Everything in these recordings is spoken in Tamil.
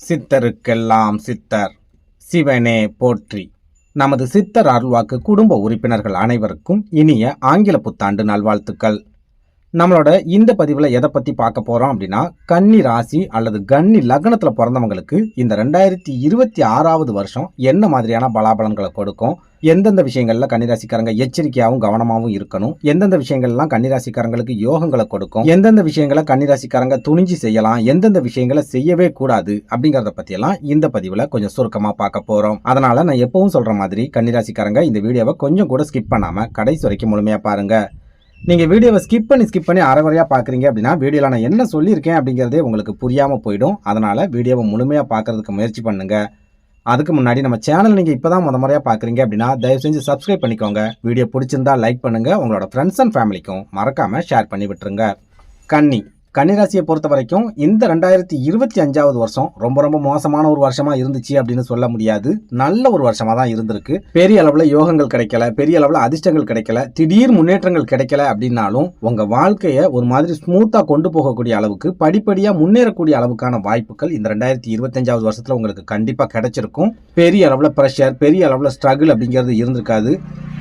சித்தருக்கெல்லாம் சித்தர். சிவனே போற்றி. நமது சித்தர் அருள்வாக்கு குடும்ப உறுப்பினர்கள் அனைவருக்கும் இனிய ஆங்கில புத்தாண்டு நல்வாழ்த்துக்கள். நம்மளோட இந்த பதிவில் எதை பற்றி பார்க்க போகிறோம் அப்படின்னா கன்னி ராசி அல்லது கன்னி லக்னத்தில் பிறந்தவங்களுக்கு இந்த ரெண்டாயிரத்தி இருபத்தி ஆறாவது வருஷம் என்ன மாதிரியான பலாபலன்களை கொடுக்கும் எந்தெந்த விஷயங்கள்ல கன்னிராசிக்காரங்க எச்சரிக்கையாகவும் கவனமாகவும் இருக்கணும்? எந்தெந்த விஷயங்கள்லாம் கன்னிராசிக்காரங்களுக்கு யோகங்களை கொடுக்கும்? எந்தெந்த விஷயங்களை கன்னிராசிக்காரங்க துணிஞ்சு செய்யலாம்? எந்தெந்த விஷயங்களை செய்யவே கூடாது? அப்படிங்கறத பத்தியெல்லாம் இந்த பதிவுல கொஞ்சம் சுருக்கமா பார்க்க போறோம். அதனால நான் எப்பவும் சொல்ற மாதிரி கன்னிராசிக்காரங்க இந்த வீடியோவை கொஞ்சம் கூட ஸ்கிப் பண்ணாம கடைசி வரைக்கும் முழுமையா பாருங்க. நீங்கள் வீடியோவை ஸ்கிப் பண்ணி ஸ்கிப் பண்ணி அரை பார்க்குறீங்க அப்படின்னா வீடியோவில் நான் என்ன சொல்லியிருக்கேன் அப்படிங்கிறதே உங்களுக்கு புரியாமல் போயிடும். அதனால் வீடியோவை முழுமையாக பார்க்கறதுக்கு முயற்சி பண்ணுங்கள் அதுக்கு முன்னாடி நம்ம சேனல் நீங்கள் இப்போ தான் முத முறையாக பார்க்குறீங்க அப்படின்னா தயவு செஞ்சு சப்ஸ்கிரைப் பண்ணிக்கோங்க. வீடியோ பிடிச்சிருந்தா லைக் பண்ணுங்கள் உங்களோட ஃப்ரெண்ட்ஸ் அண்ட் ஃபேமிலிக்கும் மறக்காமல் ஷேர் பண்ணி விட்டுருங்க. கன்னி. கன்னிராசியை பொறுத்த வரைக்கும் இந்த ரெண்டாயிரத்தி இருபத்தி அஞ்சாவது வருஷம் ரொம்ப ரொம்ப மோசமான ஒரு வருஷமா இருந்துச்சு அப்படின்னு சொல்ல முடியாது. நல்ல ஒரு வருஷமா தான் இருந்திருக்கு. பெரிய அளவில் யோகங்கள் கிடைக்கல பெரிய அளவில் அதிர்ஷ்டங்கள் கிடைக்கல திடீர் முன்னேற்றங்கள் கிடைக்கல அப்படின்னாலும் உங்க வாழ்க்கையை ஒரு மாதிரி ஸ்மூத்தா கொண்டு போகக்கூடிய அளவுக்கு படிப்படியா முன்னேறக்கூடிய அளவுக்கான வாய்ப்புகள் இந்த ரெண்டாயிரத்தி இருபத்தஞ்சாவது வருஷத்துல உங்களுக்கு கண்டிப்பா கிடைச்சிருக்கும். பெரிய அளவில் ப்ரெஷர் பெரிய அளவில் ஸ்ட்ரகிள் அப்படிங்கிறது இருந்திருக்காது.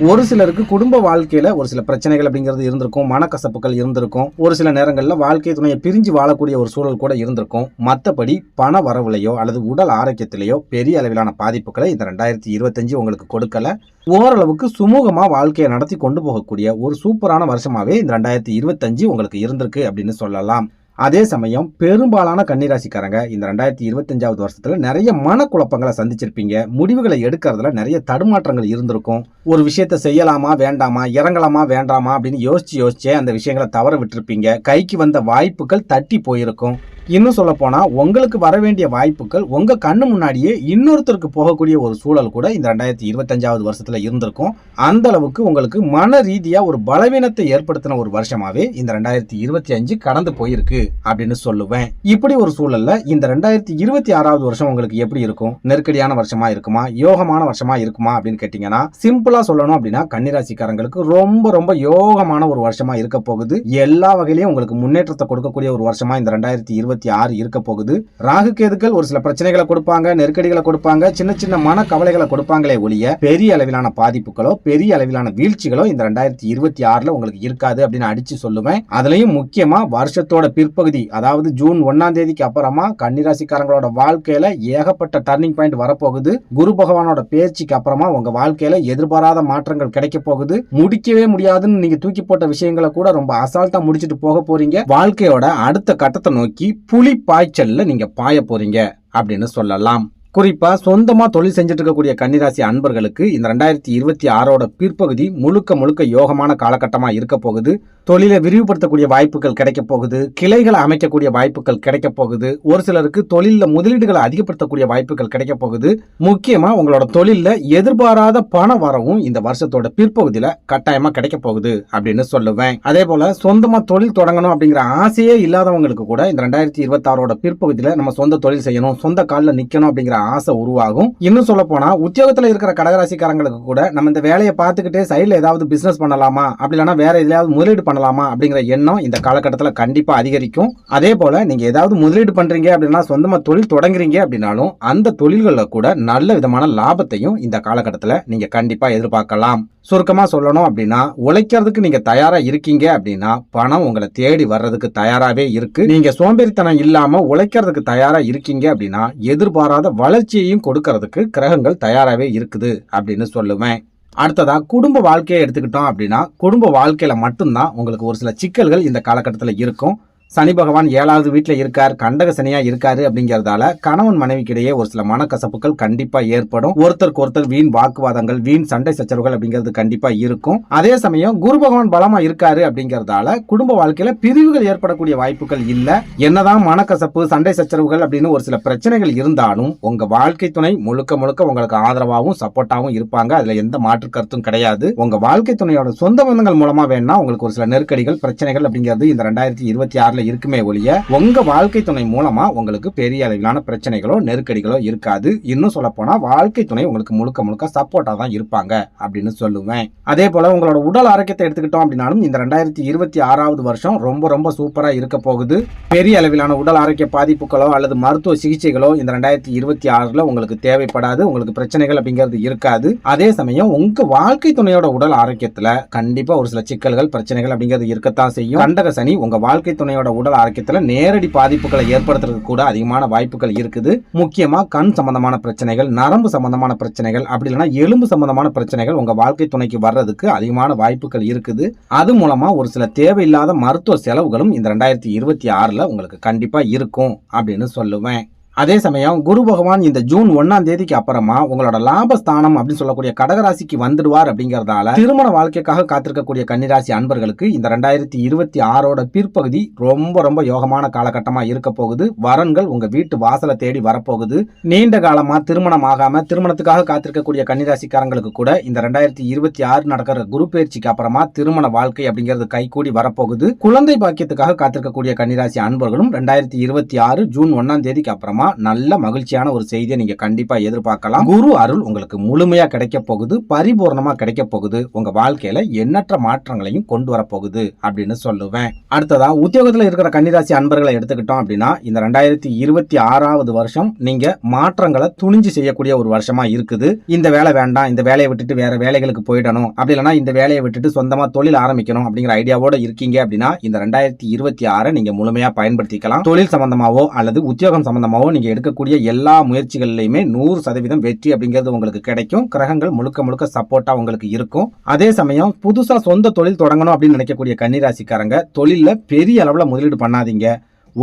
ஒரு சிலருக்கு குடும்ப வாழ்க்கையில ஒரு சில பிரச்சனைகள் அப்படிங்கிறது இருந்திருக்கும் மனக்கசப்புகள் இருந்திருக்கும். ஒரு சில நேரங்களில் வாழ்க்கை துணையை பிரிஞ்சு வாழக்கூடிய ஒரு சூழல் கூட இருந்திருக்கும். மற்றபடி பண வரவுலையோ அல்லது உடல் ஆரோக்கியத்திலேயோ பெரிய அளவிலான பாதிப்புகளை இந்த ரெண்டாயிரத்தி இருபத்தஞ்சு உங்களுக்கு கொடுக்கல. ஓரளவுக்கு சுமூகமாக வாழ்க்கையை நடத்தி கொண்டு போகக்கூடிய ஒரு சூப்பரான வருஷமாகவே இந்த ரெண்டாயிரத்தி இருபத்தஞ்சு உங்களுக்கு இருந்திருக்கு அப்படின்னு சொல்லலாம். அதே சமயம் பெரும்பாலான கன்னிராசிக்காரங்க இந்த ரெண்டாயிரத்தி இருபத்தஞ்சாவது வருஷத்துல நிறைய மனக்குழப்பங்களை சந்திச்சிருப்பீங்க. முடிவுகளை எடுக்கிறதுல நிறைய தடுமாற்றங்கள் இருந்திருக்கும். ஒரு விஷயத்த செய்யலாமா வேண்டாமா இறங்கலாமா வேண்டாமா அப்படின்னு யோசிச்சு யோசிச்சே அந்த விஷயங்களை தவற விட்டுருப்பீங்க. கைக்கு வந்த வாய்ப்புகள் தட்டி போயிருக்கும். இன்னும் சொல்ல போனா உங்களுக்கு வர வேண்டிய வாய்ப்புகள் உங்க கண்ணு முன்னாடியே இன்னொருத்தருக்கு போகக்கூடிய ஒரு சூழல் கூட இந்த ரெண்டாயிரத்தி இருபத்தஞ்சாவது வருஷத்துல இருந்திருக்கும். அந்த அளவுக்கு உங்களுக்கு மன ரீதியா ஒரு பலவீனத்தை ஏற்படுத்தின ஒரு வருஷமாவே இந்த ரெண்டாயிரத்தி இருபத்தி அஞ்சு கடந்து போயிருக்கு. அப்படின்னு சொல்லுவேன். இப்படி ஒரு சூழல்ல இந்த ரெண்டாயிரத்தி இருபத்தி ஆறாவது வருஷம் உங்களுக்கு எப்படி இருக்கும்? நெருக்கடியான வருஷமா இருக்குமா? யோகமான வருஷமா இருக்குமா? அப்படின்னு கேட்டீங்கன்னா சிம்பிளா சொல்லணும் அப்படின்னா கன்னிராசிக்காரங்களுக்கு ரொம்ப ரொம்ப யோகமான ஒரு வருஷமா இருக்க போகுது. எல்லா வகையிலையும் உங்களுக்கு முன்னேற்றத்தை கொடுக்கக்கூடிய ஒரு வருஷமா இந்த ரெண்டாயிரத்தி இருபத்தி ஆறு இருக்க போகுது. ராகு கேதுக்கள் ஒரு சில பிரச்சனைகளை கொடுப்பாங்க நெருக்கடிகளை கொடுப்பாங்க சின்ன சின்ன மன கவலைகளை கொடுப்பாங்களே ஒழிய பெரிய அளவிலான பாதிப்புகளோ பெரிய அளவிலான வீழ்ச்சிகளோ இந்த ரெண்டாயிரத்தி இருபத்தி ஆறுல உங்களுக்கு இருக்காது அப்படின்னு அடிச்சு சொல்லுவேன். அதுலயும் முக்கியமா வருஷத்தோட பிற்பகுதி அதாவது ஜூன் ஒன்னாம் தேதிக்கு அப்புறமா கன்னிராசிக்காரங்களோட வாழ்க்கையில ஏகப்பட்ட டர்னிங் பாயிண்ட் வரப்போகுது. குரு பகவானோட பேச்சுக்கு அப்புறமா உங்க வாழ்க்கையில எதிர்பாராத மாற்றங்கள் கிடைக்க போகுது. முடிக்கவே முடியாதுன்னு நீங்க தூக்கி போட்ட விஷயங்களை கூட ரொம்ப அசால்ட்டா முடிச்சிட்டு போக போறீங்க. வாழ்க்கையோட அடுத்த கட்டத்தை நோக்கி புலி பாய்ச்சல்ல நீங்க பாய போறீங்க அப்படின்னு சொல்லலாம். குறிப்பாக சொந்தமாக தொழில் செஞ்சுட்டு இருக்கக்கூடிய கன்னிராசி அன்பர்களுக்கு இந்த ரெண்டாயிரத்தி இருபத்தி ஆறோட பிற்பகுதி முழுக்க முழுக்க யோகமான காலகட்டமாக இருக்க போகுது. தொழிலை விரிவுபடுத்தக்கூடிய வாய்ப்புகள் கிடைக்க போகுது. கிளைகளை அமைக்கக்கூடிய வாய்ப்புகள் கிடைக்க போகுது. ஒரு சிலருக்கு தொழிலில் முதலீடுகளை அதிகப்படுத்தக்கூடிய வாய்ப்புகள் கிடைக்க போகுது. முக்கியமாக உங்களோட தொழிலில் எதிர்பாராத பண வரவும் இந்த வருஷத்தோட பிற்பகுதியில் கட்டாயமாக கிடைக்க போகுது அப்படின்னு சொல்லுவேன். அதே போல சொந்தமாக தொழில் தொடங்கணும் அப்படிங்கிற ஆசையே இல்லாதவங்களுக்கு கூட இந்த ரெண்டாயிரத்தி இருபத்தாறோட பிற்பகுதியில் நம்ம சொந்த தொழில் செய்யணும் சொந்த காலில் நிற்கணும் அப்படிங்கிற ஆசை உருவாகும். இன்னும் சொல்ல போனா உத்தியோகத்துல இருக்கிற கடகராசிக்காரங்களுக்கு கூட நம்ம இந்த வேலையை பார்த்துக்கிட்டே சைடில் ஏதாவது பிசினஸ் பண்ணலாமா? அப்படி இல்லைனா வேற எதையாவது முதலீடு பண்ணலாமா? அப்படிங்கிற எண்ணம் இந்த காலகட்டத்தில் கண்டிப்பா அதிகரிக்கும். அதே போல நீங்க ஏதாவது முதலீடு பண்றீங்க அப்படின்னா சொந்தமா தொழில் தொடங்குறீங்க அப்படின்னாலும் அந்த தொழில்களில் கூட நல்ல விதமான லாபத்தையும் இந்த காலகட்டத்தில் நீங்க கண்டிப்பா எதிர்பார்க்கலாம். சுருக்கமாக சொல்லணும் அப்படின்னா உழைக்கிறதுக்கு நீங்க தயாரா இருக்கீங்க அப்படின்னா பணம் உங்களை தேடி வர்றதுக்கு தயாராகவே இருக்கு. நீங்க சோம்பேறித்தனம் இல்லாம உழைக்கிறதுக்கு தயாரா இருக்கீங்க அப்படின்னா எதிர்பாராத வளர்ச்சியையும் கொடுக்கறதுக்கு கிரகங்கள் தயாராகவே இருக்குது அப்படின்னு சொல்லுவேன். அடுத்ததா குடும்ப வாழ்க்கையை எடுத்துக்கிட்டோம் அப்படின்னா குடும்ப வாழ்க்கையில மட்டும்தான் உங்களுக்கு ஒரு சில சிக்கல்கள் இந்த காலகட்டத்தில் இருக்கும். சனி பகவான் ஏழாவது வீட்டில் இருக்கார் கண்டக சனியா இருக்காரு அப்படிங்கறதால கணவன் மனைவிக்கிடையே ஒரு சில மனக்கசப்புகள் கண்டிப்பா ஏற்படும். ஒருத்தருக்கு ஒருத்தர் வீண் வாக்குவாதங்கள் வீண் சண்டை சச்சரவுகள் அப்படிங்கிறது கண்டிப்பா இருக்கும். அதே சமயம் குரு பகவான் பலமா இருக்காரு அப்படிங்கறதால குடும்ப வாழ்க்கையில பிரிவுகள் ஏற்படக்கூடிய வாய்ப்புகள் இல்ல. என்னதான் மனக்கசப்பு சண்டை சச்சரவுகள் அப்படின்னு ஒரு சில பிரச்சனைகள் இருந்தாலும் உங்க வாழ்க்கை துணை முழுக்க முழுக்க உங்களுக்கு ஆதரவாகவும் சப்போர்ட்டாகவும் இருப்பாங்க. அதுல எந்த மாற்று கருத்தும் கிடையாது. உங்க வாழ்க்கை துணையோட சொந்த பந்தங்கள் மூலமா வேணா உங்களுக்கு ஒரு சில நெருக்கடிகள் பிரச்சனைகள் அப்படிங்கிறது இந்த ரெண்டாயிரத்தி இருபத்தி ஆறு ஆறுல இருக்குமே ஒழிய உங்க வாழ்க்கை துணை மூலமா உங்களுக்கு பெரிய அளவிலான பிரச்சனைகளோ நெருக்கடிகளோ இருக்காது. இன்னும் சொல்ல போனா வாழ்க்கை துணை உங்களுக்கு முழுக்க முழுக்க சப்போர்ட்டா தான் இருப்பாங்க அப்படின்னு சொல்லுவேன். அதே போல உங்களோட உடல் ஆரோக்கியத்தை எடுத்துக்கிட்டோம் அப்படின்னாலும் இந்த ரெண்டாயிரத்தி இருபத்தி ஆறாவது வருஷம் ரொம்ப ரொம்ப சூப்பரா இருக்க போகுது. பெரிய அளவிலான உடல் ஆரோக்கிய பாதிப்புகளோ அல்லது மருத்துவ சிகிச்சைகளோ இந்த ரெண்டாயிரத்தி இருபத்தி ஆறுல உங்களுக்கு தேவைப்படாது. உங்களுக்கு பிரச்சனைகள் அப்படிங்கிறது இருக்காது. அதே சமயம் உங்க வாழ்க்கை துணையோட உடல் ஆரோக்கியத்துல கண்டிப்பா ஒரு சில சிக்கல்கள் பிரச்சனைகள் அப்படிங்கிறது இருக்கத்தான் செய்யும். கண்டக சனி உங்க வாழ்க்கை துணையோட உடல் ஆரோக்கியத்துல நேரடி பாதிப்புகளை ஏற்படுத்துறதுக்கு கூட அதிகமான வாய்ப்புகள் இருக்குது. முக்கியமா கண் சம்பந்தமான பிரச்சனைகள் நரம்பு சம்பந்தமான பிரச்சனைகள் அப்படி இல்லைன்னா எலும்பு சம்பந்தமான பிரச்சனைகள் உங்க வாழ்க்கை துணைக்கு வர்றதுக்கு அதிகமான வாய்ப்புகள் இருக்குது. அது மூலமா ஒரு சில தேவையில்லாத மருத்துவ செலவுகளும் இந்த ரெண்டாயிரத்தி இருபத்தி ஆறுல உங்களுக்கு கண்டிப்பா இருக்கும் அப்படின்னு சொல்லுவேன். அதே சமயம் குரு பகவான் இந்த ஜூன் ஒன்னாம் தேதிக்கு அப்புறமா உங்களோட லாபஸ்தானம் அப்படின்னு சொல்லக்கூடிய கடகராசிக்கு வந்துடுவார் அப்படிங்கறதால திருமண வாழ்க்கைக்காக காத்திருக்கக்கூடிய கன்னிராசி அன்பர்களுக்கு இந்த ரெண்டாயிரத்தி இருபத்தி ஆறோட பிற்பகுதி ரொம்ப ரொம்ப யோகமான காலகட்டமா இருக்க போகுது. வரன்கள் உங்க வீட்டு வாசலை தேடி வரப்போகுது. நீண்ட காலமா திருமணம் ஆகாம திருமணத்துக்காக காத்திருக்கக்கூடிய கன்னிராசிக்காரங்களுக்கு கூட இந்த ரெண்டாயிரத்தி இருபத்தி ஆறு நடக்கிற குரு பயிற்சிக்கு அப்புறமா திருமண வாழ்க்கை அப்படிங்கிறது கைகூடி வரப்போகுது. குழந்தை பாக்கியத்துக்காக காத்திருக்கக்கூடிய கன்னிராசி அன்பர்களும் ரெண்டாயிரத்தி இருபத்தி ஆறு ஜூன் ஒன்னாம் தேதிக்கு அப்புறமா நல்ல மகிழ்ச்சியான ஒரு செய்தியை நீங்க கண்டிப்பா எதிர்பார்க்கலாம். குரு அருள் உங்களுக்கு முழுமையா கிடைக்க போகுது பரிபூர்ணமா கிடைக்க போகுது. உங்க வாழ்க்கையில எண்ணற்ற மாற்றங்களையும் கொண்டு வரப்போகுது அப்படின்னு சொல்லுவேன். அடுத்ததா உத்தியோகத்துல இருக்கிற கன்னிராசி அன்பர்களை எடுத்துக்கிட்டோம் அப்படின்னா இந்த ரெண்டாயிரத்தி இருபத்தி ஆறாவது வருஷம் நீங்க மாற்றங்களை துணிஞ்சு செய்யக்கூடிய ஒரு வருஷமா இருக்குது. இந்த வேலை வேண்டாம் இந்த வேலையை விட்டுட்டு வேற வேலைகளுக்கு போயிடணும். அப்படி இல்லைன்னா இந்த வேலையை விட்டுட்டு சொந்தமா தொழில் ஆரம்பிக்கணும் அப்படிங்கிற ஐடியாவோட இருக்கீங்க அப்படின்னா இந்த ரெண்டாயிரத்தி இருபத்தி ஆறை நீங்க முழுமையா பயன்படுத்திக்கலாம். தொழில் சம்பந்தமாவோ அல்லது உத்தியோகம் சம்பந்தமாவோ நீங்கள் எடுக்கக்கூடிய எல்லா முயற்சிகள்லையுமே நூறு சதவீதம் வெற்றி அப்படிங்கிறது உங்களுக்கு கிடைக்கும். கிரகங்கள் முழுக்க முழுக்க சப்போர்ட்டா உங்களுக்கு இருக்கும். அதே சமயம் புதுசாக சொந்த தொழில் தொடங்கணும் அப்படின்னு நினைக்கக்கூடிய கன்னிராசிக்காரங்க தொழிலில் பெரிய அளவில் முதலீடு பண்ணாதீங்க.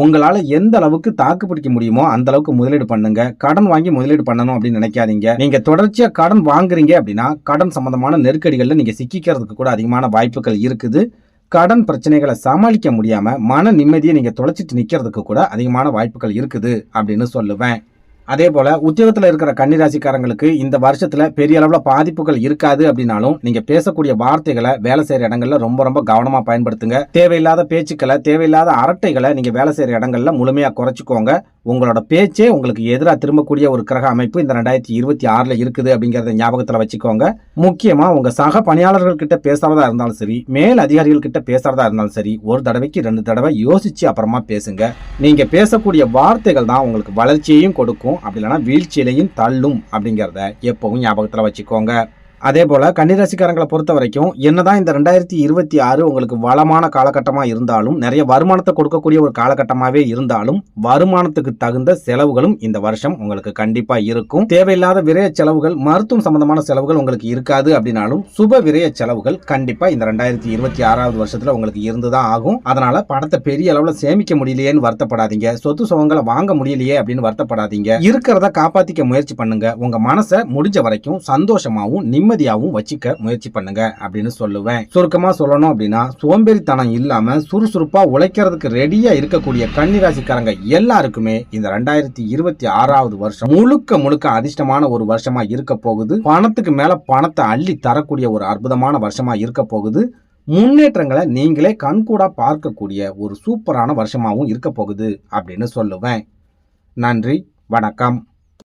உங்களால் எந்த அளவுக்கு தாக்கு பிடிக்க முடியுமோ அந்த அளவுக்கு முதலீடு பண்ணுங்க. கடன் வாங்கி முதலீடு பண்ணணும் அப்படின்னு நினைக்காதீங்க. நீங்க தொடர்ச்சியா கடன் வாங்குறீங்க அப்படின்னா கடன் சம்பந்தமான நெருக்கடிகளில் நீங்க சிக்கிக்கிறதுக்கு கூட அதிகமான வாய்ப்புகள் இருக்குது. கடன் பிரச்சனைகளை சமாளிக்க முடியாம மன நிம்மதியை நீங்க தொலைச்சிட்டு நிக்கிறதுக்கு கூட அதிகமான வாய்ப்புகள் இருக்குது அப்படின்னு சொல்லுவேன். அதே போல உத்தியோகத்தில் இருக்கிற கன்னிராசிக்காரங்களுக்கு இந்த வருஷத்துல பெரிய அளவில் பாதிப்புகள் இருக்காது அப்படின்னாலும் நீங்க பேசக்கூடிய வார்த்தைகளை வேலை செய்யற இடங்கள்ல ரொம்ப ரொம்ப கவனமா பயன்படுத்துங்க. தேவையில்லாத பேச்சுக்களை தேவையில்லாத அரட்டைகளை நீங்க வேலை செய்யற இடங்கள்ல முழுமையா குறைச்சிக்கோங்க. உங்களோட பேச்சே உங்களுக்கு எதிராக திரும்பக்கூடிய ஒரு கிரக அமைப்பு இந்த ரெண்டாயிரத்தி இருபத்தி ஆறுல இருக்குது அப்படிங்கறத ஞாபகத்துல வச்சுக்கோங்க. முக்கியமா உங்க சக பணியாளர்கள் கிட்ட பேசுறதா இருந்தாலும் சரி மேல் அதிகாரிகள் கிட்ட பேசுறதா இருந்தாலும் சரி ஒரு தடவைக்கு ரெண்டு தடவை யோசிச்சு அப்புறமா பேசுங்க. நீங்க பேசக்கூடிய வார்த்தைகள் தான் உங்களுக்கு வளர்ச்சியையும் கொடுக்கும். அப்படி இல்லைன்னா வீழ்ச்சியிலையும் தள்ளும் அப்படிங்கிறத எப்பவும் ஞாபகத்துல வச்சுக்கோங்க. அதே போல கன்னிராசிக்காரங்களை பொறுத்த வரைக்கும் என்னதான் இந்த ரெண்டாயிரத்தி இருபத்தி ஆறு உங்களுக்கு வளமான காலகட்டமாக இருந்தாலும் நிறைய வருமானத்தை கொடுக்கக்கூடிய ஒரு காலகட்டமாகவே இருந்தாலும் வருமானத்துக்கு தகுந்த செலவுகளும் இந்த வருஷம் உங்களுக்கு கண்டிப்பா இருக்கும். தேவையில்லாத விரய செலவுகள் மருத்துவம் சம்பந்தமான செலவுகள் உங்களுக்கு இருக்காது அப்படின்னாலும் சுப விரய செலவுகள் கண்டிப்பா இந்த ரெண்டாயிரத்தி இருபத்தி ஆறாவது வருஷத்துல உங்களுக்கு இருந்துதான் ஆகும். அதனால பணத்தை பெரிய அளவுல சேமிக்க முடியலையேன்னு வருத்தப்படாதீங்க. சொத்து சுகங்களை வாங்க முடியலையே அப்படின்னு வருத்தப்படாதீங்க. இருக்கிறத காப்பாத்திக்க முயற்சி பண்ணுங்க. உங்க மனசை முடிஞ்ச வரைக்கும் சந்தோஷமாவும் நிம்மதியாகவும் வச்சுக்க முயற்சி பண்ணுங்க அப்படின்னு சொல்லுவேன். சுருக்கமா சொல்லணும் அப்படின்னா சோம்பேறித்தனம் இல்லாம சுறுசுறுப்பா உழைக்கிறதுக்கு ரெடியா இருக்கக்கூடிய கன்னிராசிக்காரங்க எல்லாருக்குமே இந்த ரெண்டாயிரத்தி இருபத்தி ஆறாவது வருஷம் முழுக்க முழுக்க அதிர்ஷ்டமான ஒரு வருஷமா இருக்க போகுது. பணத்துக்கு மேல பணத்தை அள்ளி தரக்கூடிய ஒரு அற்புதமான வருஷமா இருக்க போகுது. முன்னேற்றங்களை நீங்களே கண்கூடா பார்க்கக்கூடிய ஒரு சூப்பரான வருஷமாகவும் இருக்க போகுது அப்படின்னு சொல்லுவேன். நன்றி வணக்கம்.